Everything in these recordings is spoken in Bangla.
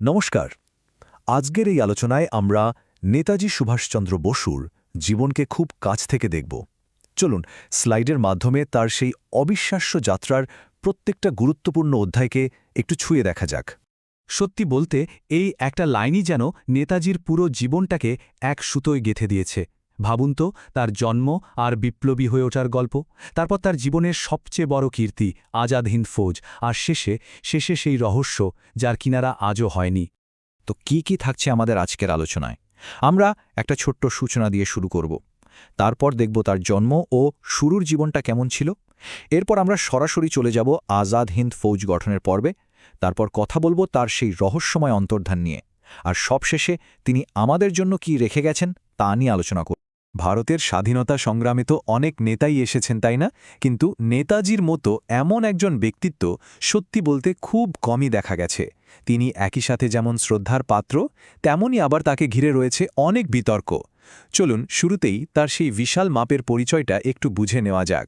নমস্কার। আজকের এই আলোচনায় আমরা নেতাজি সুভাষচন্দ্র বসুর জীবনকে খুব কাছ থেকে দেখব। চলুন, স্লাইডের মাধ্যমে তার সেই অবিশ্বাস্য যাত্রার প্রত্যেকটা গুরুত্বপূর্ণ অধ্যায়কে একটু ছুঁয়ে দেখা যাক। সত্যি বলতে, এই একটা লাইনই যেন নেতাজির পুরো জীবনটাকে এক সুতোয় গেথে দিয়েছে। ভাবুন তো, তার জন্ম আর বিপ্লবী হয়ে ওঠার গল্প, তারপর তার জীবনের সবচেয়ে বড় কীর্তি, আজাদ হিন্দ ফৌজ, আর শেষে শেষে সেই রহস্য যার কিনারা আজও হয়নি। তো কি কি থাকছে আমাদের আজকের আলোচনায়? আমরা একটা ছোট্ট সূচনা দিয়ে শুরু করব। তারপর দেখব তার জন্ম ও শুরুর জীবনটা কেমন ছিল। এরপর আমরা সরাসরি চলে যাব আজাদ হিন্দ ফৌজ গঠনের পর্বে। তারপর কথা বলব তার সেই রহস্যময় অন্তর্ধান নিয়ে। আর সবশেষে তিনি আমাদের জন্য কি রেখে গেছেন, তা নিয়ে আলোচনা করব। ভারতের স্বাধীনতা সংগ্রামে তো অনেক নেতাই এসেছেন, তাই না? কিন্তু নেতাজির মতো এমন একজন ব্যক্তিত্ব সত্যি বলতে খুব কমই দেখা গেছে। তিনি একই সাথে যেমন শ্রদ্ধার পাত্র, তেমনই আবার তাকে ঘিরে রয়েছে অনেক বিতর্ক। চলুন, শুরুতেই তার সেই বিশাল মাপের পরিচয়টা একটু বুঝে নেওয়া যাক।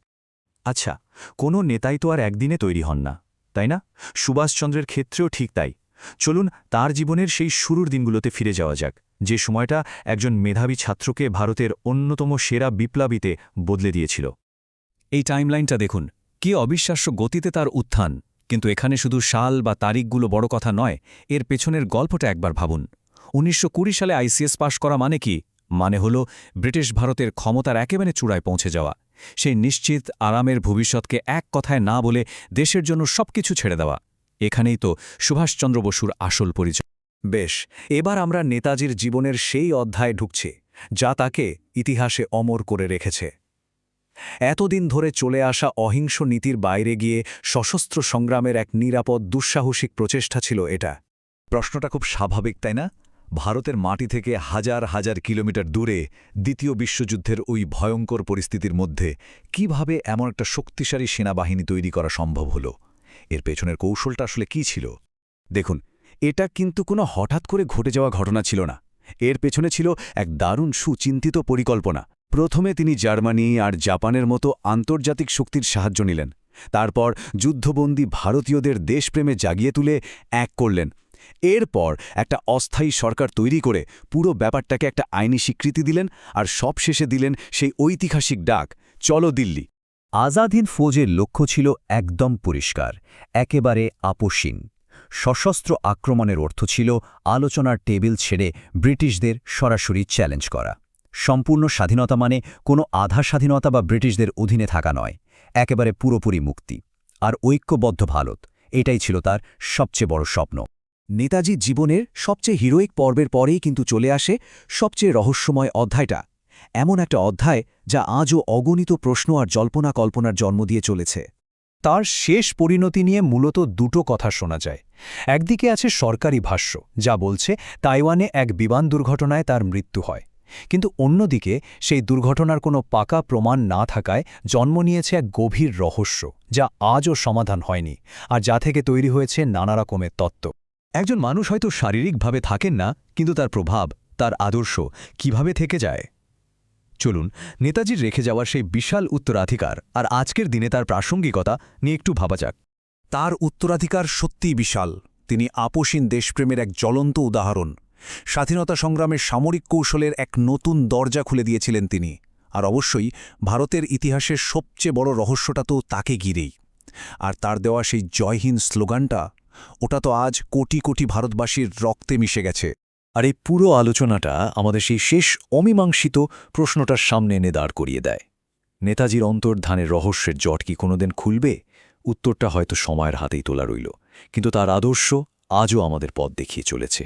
আচ্ছা কোনো নেতাই তো আর একদিনে তৈরি হন না, তাই না? সুভাষচন্দ্রের ক্ষেত্রেও ঠিক তাই। চলুন, তার জীবনের সেই শুরুর দিনগুলোতে ফিরে যাওয়া যাক। যে সময়টা একজন মেধাবী ছাত্রকে ভারতের অন্যতম সেরা বিপ্লবীতে বদলে দিয়েছিল। এই টাইমলাইনটা দেখুন, কি অবিশ্বাস্য গতিতে তার উত্থান। কিন্তু এখানে শুধু সাল বা তারিখগুলো বড় কথা নয়, এর পেছনের গল্পটা একবার ভাবুন। উনিশশো কুড়ি সালে আইসিএস পাশ করা মানে কি? মানে হল ব্রিটিশ ভারতের ক্ষমতার একেবারে চূড়ায় পৌঁছে যাওয়া। সেই নিশ্চিত আরামের ভবিষ্যৎকে এক কথায় না বলে দেশের জন্য সবকিছু ছেড়ে দেওয়া। এখানেই তো সুভাষচন্দ্র বসুর আসল পরিচয়। বেশ, এবার আমরা নেতাজির জীবনের সেই অধ্যায়ে ঢুকছি, যা তাকে ইতিহাসে অমর করে রেখেছে। এতদিন ধরে চলে আসা অহিংস নীতির বাইরে গিয়ে সশস্ত্র সংগ্রামের এক নিরাপদ, দুঃসাহসিক প্রচেষ্টা ছিল এটা। প্রশ্নটা খুব স্বাভাবিক, তাই না? ভারতের মাটি থেকে হাজার হাজার কিলোমিটার দূরে দ্বিতীয় বিশ্বযুদ্ধের ওই ভয়ঙ্কর পরিস্থিতির মধ্যে কীভাবে এমন একটা শক্তিশালী সেনাবাহিনী তৈরি করা সম্ভব হলো? এর পেছনের কৌশলটা আসলে কি ছিল? দেখুন এটা কিন্তু কোনো হঠাৎ করে ঘটে যাওয়া ঘটনা ছিল না। এর পেছনে ছিল এক দারুণ সুচিন্তিত পরিকল্পনা। প্রথমে তিনি জার্মানি আর জাপানের মতো আন্তর্জাতিক শক্তির সাহায্য নিলেন। তারপর যুদ্ধবন্দী ভারতীয়দের দেশপ্রেমে জাগিয়ে তুলে এক করলেন। এরপর একটা অস্থায়ী সরকার তৈরি করে পুরো ব্যাপারটাকে একটা আইনি স্বীকৃতি দিলেন আর সবশেষে দিলেন সেই ঐতিহাসিক ডাক, চলো দিল্লি। আজাদহিন্দ ফৌজের লক্ষ্য ছিল একদম পরিষ্কার, একেবারে আপোষহীন সশস্ত্র আক্রমণের অর্থ ছিল আলোচনার টেবিল ছেড়ে ব্রিটিশদের সরাসরি চ্যালেঞ্জ করা। সম্পূর্ণ স্বাধীনতা মানে কোনো আধা স্বাধীনতা বা ব্রিটিশদের অধীনে থাকা নয়, একেবারে পুরোপুরি মুক্তি। আর ঐক্যবদ্ধ ভারত, এটাই ছিল তার সবচেয়ে বড় স্বপ্ন। নেতাজি জীবনের সবচেয়ে হিরোইক পর্বের পরেই কিন্তু চলে আসে সবচেয়ে রহস্যময় অধ্যায়টা। এমন একটা অধ্যায় যা আজও অগণিত প্রশ্ন আর জল্পনা কল্পনার জন্ম দিয়ে চলেছে। তার শেষ পরিণতি নিয়ে মূলত দুটো কথা শোনা যায়। একদিকে আছে সরকারি ভাষ্য, যা বলছে তাইওয়ানে এক বিমান দুর্ঘটনায় তার মৃত্যু হয়। কিন্তু অন্যদিকে সেই দুর্ঘটনার কোনো পাকা প্রমাণ না থাকায় জন্ম নিয়েছে এক গভীর রহস্য, যা আজও সমাধান হয়নি, আর যা থেকে তৈরি হয়েছে নানা রকমের তত্ত্ব। একজন মানুষ হয়তো শারীরিকভাবে থাকেন না, কিন্তু তার প্রভাব, তার আদর্শ কীভাবে থেকে যায়? চলুন, নেতাজির রেখে যাওয়ার সেই বিশাল উত্তরাধিকার আর আজকের দিনে তার প্রাসঙ্গিকতা নিয়ে একটু ভাবা যাক। তার উত্তরাধিকার সত্যিই বিশাল। তিনি আপোষীন দেশপ্রেমের এক জ্বলন্ত উদাহরণ। স্বাধীনতা সংগ্রামের সামরিক কৌশলের এক নতুন দরজা খুলে দিয়েছিলেন তিনি। আর অবশ্যই ভারতের ইতিহাসের সবচেয়ে বড় রহস্যটা তো তাকে ঘিরেই। আর তার দেওয়া সেই জয়হীন স্লোগানটা, ওটা তো আজ কোটি কোটি ভারতবাসীর রক্তে মিশে গেছে। আর এই পুরো আলোচনাটা আমাদের সেই শেষ অমীমাংসিত প্রশ্নটার সামনে এনে দাঁড় করিয়ে দেয়। নেতাজির অন্তর্ধানের রহস্যের জট কি কোনোদিন খুলবে? উত্তরটা হয়তো সময়ের হাতেই তোলা রইল। কিন্তু তার আদর্শ আজও আমাদের পথ দেখিয়ে চলেছে।